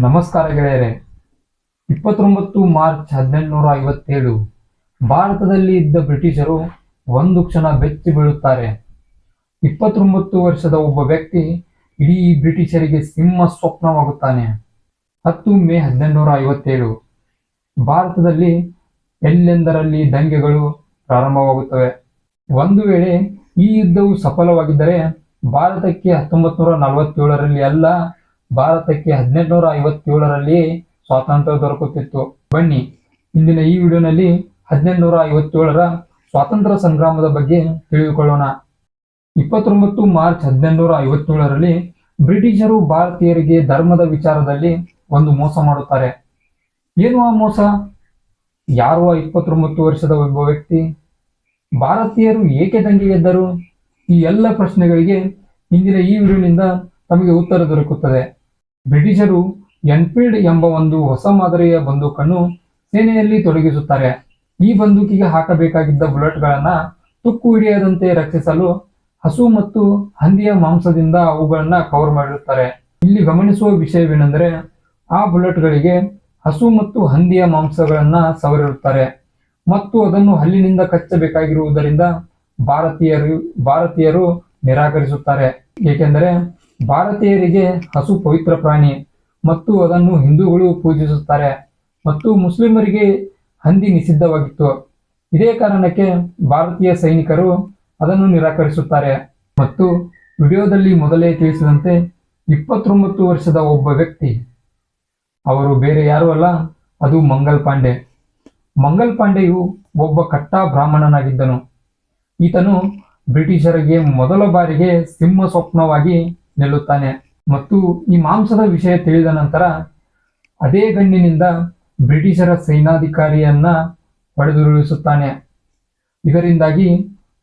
ನಮಸ್ಕಾರ ಗೆಳೆಯರೆ. ಇಪ್ಪತ್ತೊಂಬತ್ತು ಮಾರ್ಚ್ ಹದಿನೆಂಟುನೂರ ಐವತ್ತೇಳು. ಭಾರತದಲ್ಲಿ ಇದ್ದ ಬ್ರಿಟಿಷರು ಒಂದು ಕ್ಷಣ ಬೆಚ್ಚಿ ಬೀಳುತ್ತಾರೆ. ಇಪ್ಪತ್ತೊಂಬತ್ತು ವರ್ಷದ ಒಬ್ಬ ವ್ಯಕ್ತಿ ಇಡೀ ಬ್ರಿಟಿಷರಿಗೆ ಸಿಂಹ ಸ್ವಪ್ನವಾಗುತ್ತಾನೆ. ಹತ್ತು ಮೇ ಹದಿನೆಂಟುನೂರ ಐವತ್ತೇಳು. ಭಾರತದಲ್ಲಿ ಎಲ್ಲೆಂದರಲ್ಲಿ ದಂಗೆಗಳು ಪ್ರಾರಂಭವಾಗುತ್ತವೆ? ಒಂದು ವೇಳೆ ಈ ಯುದ್ಧವು ಸಫಲವಾಗಿದ್ದರೆ ಭಾರತಕ್ಕೆ ಹತ್ತೊಂಬತ್ತು ನೂರ ನಲವತ್ತೇಳರಲ್ಲಿ ಅಲ್ಲ ಭಾರತಕ್ಕೆ ಹದಿನೆಂಟುನೂರ ಐವತ್ತೇಳರಲ್ಲಿ ಸ್ವಾತಂತ್ರ್ಯ ದೊರಕುತ್ತಿತ್ತು. ಬನ್ನಿ, ಇಂದಿನ ಈ ವಿಡಿಯೋನಲ್ಲಿ ಹದಿನೆಂಟುನೂರ ಐವತ್ತೇಳರ ಸ್ವಾತಂತ್ರ್ಯ ಸಂಗ್ರಾಮದ ಬಗ್ಗೆ ತಿಳಿದುಕೊಳ್ಳೋಣ. ಇಪ್ಪತ್ತೊಂಬತ್ತು ಮಾರ್ಚ್ ಹದಿನೆಂಟುನೂರ ಐವತ್ತೇಳರಲ್ಲಿ ಬ್ರಿಟಿಷರು ಭಾರತೀಯರಿಗೆ ಧರ್ಮದ ವಿಚಾರದಲ್ಲಿ ಒಂದು ಮೋಸ ಮಾಡುತ್ತಾರೆ. ಏನು ಆ ಮೋಸ? ಯಾರು ಆ ಇಪ್ಪತ್ತೊಂಬತ್ತು ವರ್ಷದ ಒಬ್ಬ ವ್ಯಕ್ತಿ? ಭಾರತೀಯರು ಏಕೆ ದಂಗೆಗೆದ್ದರು ಈ ಎಲ್ಲ ಪ್ರಶ್ನೆಗಳಿಗೆ ಇಂದಿನ ಈ ವಿಡಿಯೋನಿಂದ ನಮಗೆ ಉತ್ತರ ದೊರಕುತ್ತದೆ. ಬ್ರಿಟಿಷರು ಎನ್ಫೀಲ್ಡ್ ಎಂಬ ಒಂದು ಹೊಸ ಮಾದರಿಯ ಬಂದೂಕನ್ನು ಸೇನೆಯಲ್ಲಿ ತೊಡಗಿಸುತ್ತಾರೆ. ಈ ಬಂದೂಕಿಗೆ ಹಾಕಬೇಕಾಗಿದ್ದ ಬುಲೆಟ್ಗಳನ್ನು ತುಕ್ಕು ಹಿಡಿಯದಂತೆ ರಕ್ಷಿಸಲು ಹಸು ಮತ್ತು ಹಂದಿಯ ಮಾಂಸದಿಂದ ಅವುಗಳನ್ನ ಕವರ್ ಮಾಡಿರುತ್ತಾರೆ. ಇಲ್ಲಿ ಗಮನಿಸುವ ವಿಷಯವೇನೆಂದರೆ ಆ ಬುಲೆಟ್ಗಳಿಗೆ ಹಸು ಮತ್ತು ಹಂದಿಯ ಮಾಂಸಗಳನ್ನ ಸವರಿರುತ್ತಾರೆ ಮತ್ತು ಅದನ್ನು ಹಲ್ಲಿನಿಂದ ಕಚ್ಚಬೇಕಾಗಿರುವುದರಿಂದ ಭಾರತೀಯರು ಭಾರತೀಯರು ನಿರಾಕರಿಸುತ್ತಾರೆ. ಏಕೆಂದರೆ ಭಾರತೀಯರಿಗೆ ಹಸು ಪವಿತ್ರ ಪ್ರಾಣಿ ಮತ್ತು ಅದನ್ನು ಹಿಂದೂಗಳು ಪೂಜಿಸುತ್ತಾರೆ ಮತ್ತು ಮುಸ್ಲಿಮರಿಗೆ ಹಂದಿ ನಿಷಿದ್ಧವಾಗಿತ್ತು. ಇದೇ ಕಾರಣಕ್ಕೆ ಭಾರತೀಯ ಸೈನಿಕರು ಅದನ್ನು ನಿರಾಕರಿಸುತ್ತಾರೆ. ಮತ್ತು ವಿಡಿಯೋದಲ್ಲಿ ಮೊದಲೇ ತಿಳಿಸಿದಂತೆ ಇಪ್ಪತ್ತೊಂಬತ್ತು ವರ್ಷದ ಒಬ್ಬ ವ್ಯಕ್ತಿ, ಅವರು ಬೇರೆ ಯಾರೂ ಅಲ್ಲ, ಅದು ಮಂಗಲ್ ಪಾಂಡೆ. ಮಂಗಲ್ ಪಾಂಡೆಯು ಒಬ್ಬ ಕಟ್ಟ ಬ್ರಾಹ್ಮಣನಾಗಿದ್ದನು. ಈತನು ಬ್ರಿಟಿಷರಿಗೆ ಮೊದಲ ಬಾರಿಗೆ ಸಿಂಹ ಸ್ವಪ್ನವಾಗಿ ನಿಲ್ಲುತ್ತಾನೆ. ಮತ್ತು ಈ ಮಾಂಸದ ವಿಷಯ ತಿಳಿದ ನಂತರ ಅದೇ ಗಣ್ಣಿನಿಂದ ಬ್ರಿಟಿಷರ ಸೈನಾಧಿಕಾರಿಯನ್ನ ಹೊಡೆದುರುಳಿಸುತ್ತಾನೆ ಇದರಿಂದಾಗಿ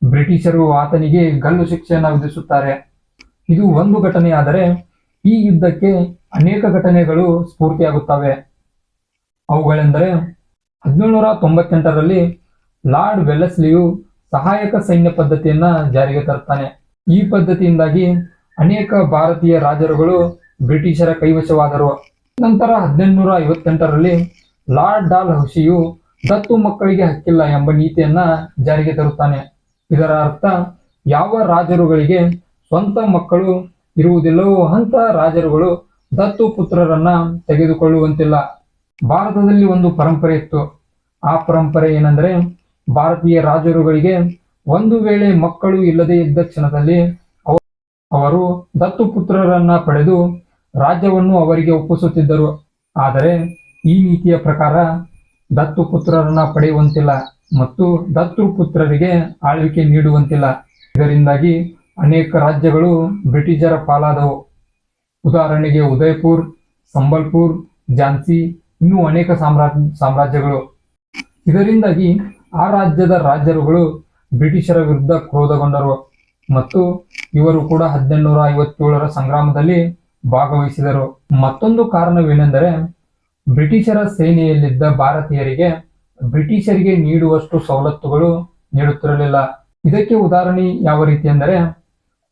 ಬ್ರಿಟಿಷರು ಆತನಿಗೆ ಗಲ್ಲು ಶಿಕ್ಷೆಯನ್ನು ವಿಧಿಸುತ್ತಾರೆ. ಇದು ಒಂದು ಘಟನೆಯಾದರೆ ಈ ಯುದ್ಧಕ್ಕೆ ಅನೇಕ ಘಟನೆಗಳು ಸ್ಫೂರ್ತಿಯಾಗುತ್ತವೆ. ಅವುಗಳೆಂದರೆ ಹದಿನೇಳುನೂರ ತೊಂಬತ್ತೆಂಟರಲ್ಲಿ ಲಾರ್ಡ್ ವೆಲ್ಲಸ್ಲಿಯು ಸಹಾಯಕ ಸೈನ್ಯ ಪದ್ಧತಿಯನ್ನ ಜಾರಿಗೆ ತರುತ್ತಾನೆ. ಈ ಪದ್ಧತಿಯಿಂದಾಗಿ ಅನೇಕ ಭಾರತೀಯ ರಾಜರುಗಳು ಬ್ರಿಟಿಷರ ಕೈವಶವಾದರು. ನಂತರ ಹದಿನೆಂಟುನೂರ ಐವತ್ತೆಂಟರಲ್ಲಿ ಲಾರ್ಡ್ ಡಾಲ್ ಹೌಸಿಯು ದತ್ತು ಮಕ್ಕಳಿಗೆ ಹಕ್ಕಿಲ್ಲ ಎಂಬ ನೀತಿಯನ್ನ ಜಾರಿಗೆ ತರುತ್ತಾನೆ. ಇದರ ಅರ್ಥ, ಯಾವ ರಾಜರುಗಳಿಗೆ ಸ್ವಂತ ಮಕ್ಕಳು ಇರುವುದಿಲ್ಲವೋ ಅಂತ ರಾಜರುಗಳು ದತ್ತು ಪುತ್ರರನ್ನ ತೆಗೆದುಕೊಳ್ಳುವಂತಿಲ್ಲ. ಭಾರತದಲ್ಲಿ ಒಂದು ಪರಂಪರೆ ಇತ್ತು. ಆ ಪರಂಪರೆ ಏನಂದ್ರೆ, ಭಾರತೀಯ ರಾಜರುಗಳಿಗೆ ಒಂದು ವೇಳೆ ಮಕ್ಕಳು ಇಲ್ಲದೆ ಇದ್ದ ಕ್ಷಣದಲ್ಲಿ ಅವರು ದತ್ತು ಪುತ್ರರನ್ನ ಪಡೆದು ರಾಜ್ಯವನ್ನು ಅವರಿಗೆ ಒಪ್ಪಿಸುತ್ತಿದ್ದರು. ಆದರೆ ಈ ನೀತಿಯ ಪ್ರಕಾರ ದತ್ತು ಪುತ್ರರನ್ನ ಪಡೆಯುವಂತಿಲ್ಲ ಮತ್ತು ದತ್ತು ಪುತ್ರರಿಗೆ ಆಳ್ವಿಕೆ ನೀಡುವಂತಿಲ್ಲ. ಇದರಿಂದಾಗಿ ಅನೇಕ ರಾಜ್ಯಗಳು ಬ್ರಿಟಿಷರ ಪಾಲಾದವು. ಉದಾಹರಣೆಗೆ ಉದಯ್ಪುರ್, ಸಂಬಲ್ಪುರ್, ಝಾನ್ಸಿ ಇನ್ನೂ ಅನೇಕ ಸಾಮ್ರಾಜ್ಯ ಸಾಮ್ರಾಜ್ಯಗಳು. ಇದರಿಂದಾಗಿ ಆ ರಾಜ್ಯದ ರಾಜರುಗಳು ಬ್ರಿಟಿಷರ ವಿರುದ್ಧ ಕ್ರೋಧಗೊಂಡರು. ಮತ್ತು ಇವರು ಕೂಡ ಹದಿನೆಂಟುನೂರ ಐವತ್ತೇಳರ ಸಂಗ್ರಾಮದಲ್ಲಿ ಭಾಗವಹಿಸಿದರು. ಮತ್ತೊಂದು ಕಾರಣವೇನೆಂದರೆ, ಬ್ರಿಟಿಷರ ಸೇನೆಯಲ್ಲಿದ್ದ ಭಾರತೀಯರಿಗೆ ಬ್ರಿಟಿಷರಿಗೆ ನೀಡುವಷ್ಟು ಸವಲತ್ತುಗಳು ನೀಡುತ್ತಿರಲಿಲ್ಲ. ಇದಕ್ಕೆ ಉದಾಹರಣೆ ಯಾವ ರೀತಿ ಅಂದರೆ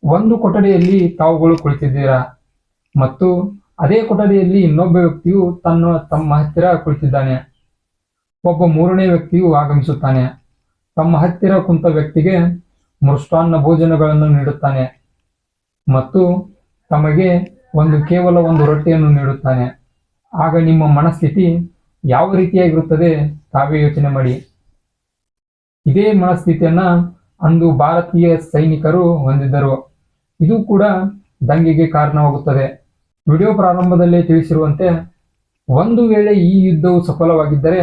ಒಂದು ಕೊಠಡಿಯಲ್ಲಿ ತಾವುಗಳು ಕುಳಿತಿದ್ದೀರಾ? ಮತ್ತು ಅದೇ ಕೊಠಡಿಯಲ್ಲಿ ಇನ್ನೊಬ್ಬ ವ್ಯಕ್ತಿಯು ತನ್ನ ತಮ್ಮ ಹತ್ತಿರ ಕುಳಿತಿದ್ದಾನೆ. ಒಬ್ಬ ಮೂರನೇ ವ್ಯಕ್ತಿಯು ಆಗಮಿಸುತ್ತಾನೆ. ತಮ್ಮ ಹತ್ತಿರ ಕುಂತ ವ್ಯಕ್ತಿಗೆ ಮೃಷ್ಟಾನ್ನ ಭೋಜನಗಳನ್ನು ನೀಡುತ್ತಾನೆ ಮತ್ತು ತಮಗೆ ಒಂದು ಕೇವಲ ಒಂದು ರೊಟ್ಟಿಯನ್ನು ನೀಡುತ್ತಾನೆ. ಆಗ ನಿಮ್ಮ ಮನಸ್ಥಿತಿ ಯಾವ ರೀತಿಯಾಗಿರುತ್ತದೆ ತಾವೇ ಯೋಚನೆ ಮಾಡಿ. ಇದೇ ಮನಸ್ಥಿತಿಯನ್ನ ಅಂದು ಭಾರತೀಯ ಸೈನಿಕರು ಹೊಂದಿದ್ದರು. ಇದು ಕೂಡ ದಂಗೆಗೆ ಕಾರಣವಾಗುತ್ತದೆ. ವಿಡಿಯೋ ಪ್ರಾರಂಭದಲ್ಲಿ ತಿಳಿಸಿರುವಂತೆ, ಒಂದು ವೇಳೆ ಈ ಯುದ್ಧವು ಸಫಲವಾಗಿದ್ದರೆ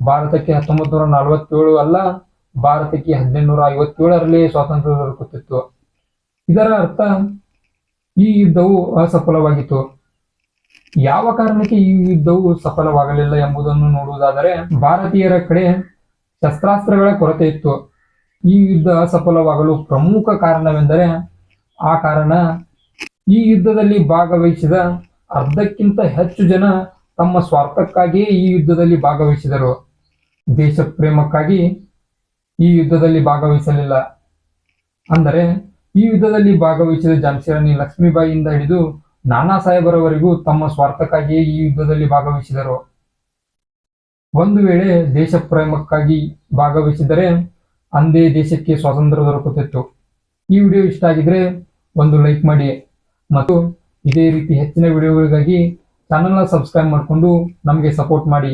ಭಾರತಕ್ಕೆ ಹತ್ತೊಂಬತ್ತು ನೂರ ನಲವತ್ತೇಳು ಅಲ್ಲ ಭಾರತಕ್ಕೆ ಹದಿನೆಂಟುನೂರ ಐವತ್ತೇಳರಲ್ಲಿ ಸ್ವಾತಂತ್ರ್ಯ ದೊರಕುತ್ತಿತ್ತು. ಇದರ ಅರ್ಥ ಈ ಯುದ್ಧವು ಅಸಫಲವಾಗಿತ್ತು. ಯಾವ ಕಾರಣಕ್ಕೆ ಈ ಯುದ್ಧವು ಸಫಲವಾಗಲಿಲ್ಲ ಎಂಬುದನ್ನು ನೋಡುವುದಾದರೆ, ಭಾರತೀಯರ ಕಡೆ ಶಸ್ತ್ರಾಸ್ತ್ರಗಳ ಕೊರತೆ ಇತ್ತು. ಈ ಯುದ್ಧ ಅಸಫಲವಾಗಲು ಪ್ರಮುಖ ಕಾರಣವೆಂದರೆ, ಆ ಕಾರಣ ಈ ಯುದ್ಧದಲ್ಲಿ ಭಾಗವಹಿಸಿದ ಅರ್ಧಕ್ಕಿಂತ ಹೆಚ್ಚು ಜನ ತಮ್ಮ ಸ್ವಾರ್ಥಕ್ಕಾಗಿಯೇ ಈ ಯುದ್ಧದಲ್ಲಿ ಭಾಗವಹಿಸಿದರು. ದೇಶ ಪ್ರೇಮಕ್ಕಾಗಿ ಈ ಯುದ್ಧದಲ್ಲಿ ಭಾಗವಹಿಸಲಿಲ್ಲ. ಅಂದರೆ, ಈ ಯುದ್ಧದಲ್ಲಿ ಭಾಗವಹಿಸಿದ ಜಾನ್ಸಿರಾಣಿ ಲಕ್ಷ್ಮೀಬಾಯಿಯಿಂದ ಹಿಡಿದು ನಾನಾ ಸಾಹೇಬರವರೆಗೂ ತಮ್ಮ ಸ್ವಾರ್ಥಕ್ಕಾಗಿಯೇ ಈ ಯುದ್ಧದಲ್ಲಿ ಭಾಗವಹಿಸಿದರು. ಒಂದು ವೇಳೆ ದೇಶ ಪ್ರೇಮಕ್ಕಾಗಿ ಭಾಗವಹಿಸಿದರೆ ಅಂದೇ ದೇಶಕ್ಕೆ ಸ್ವಾತಂತ್ರ್ಯ ದೊರಕುತ್ತಿತ್ತು. ಈ ವಿಡಿಯೋ ಇಷ್ಟ ಆಗಿದ್ರೆ ಒಂದು ಲೈಕ್ ಮಾಡಿ ಮತ್ತು ಇದೇ ರೀತಿ ಹೆಚ್ಚಿನ ವಿಡಿಯೋಗಳಿಗಾಗಿ ಚಾನಲ್ನ ಸಬ್ಸ್ಕ್ರೈಬ್ ಮಾಡಿಕೊಂಡು ನಮಗೆ ಸಪೋರ್ಟ್ ಮಾಡಿ.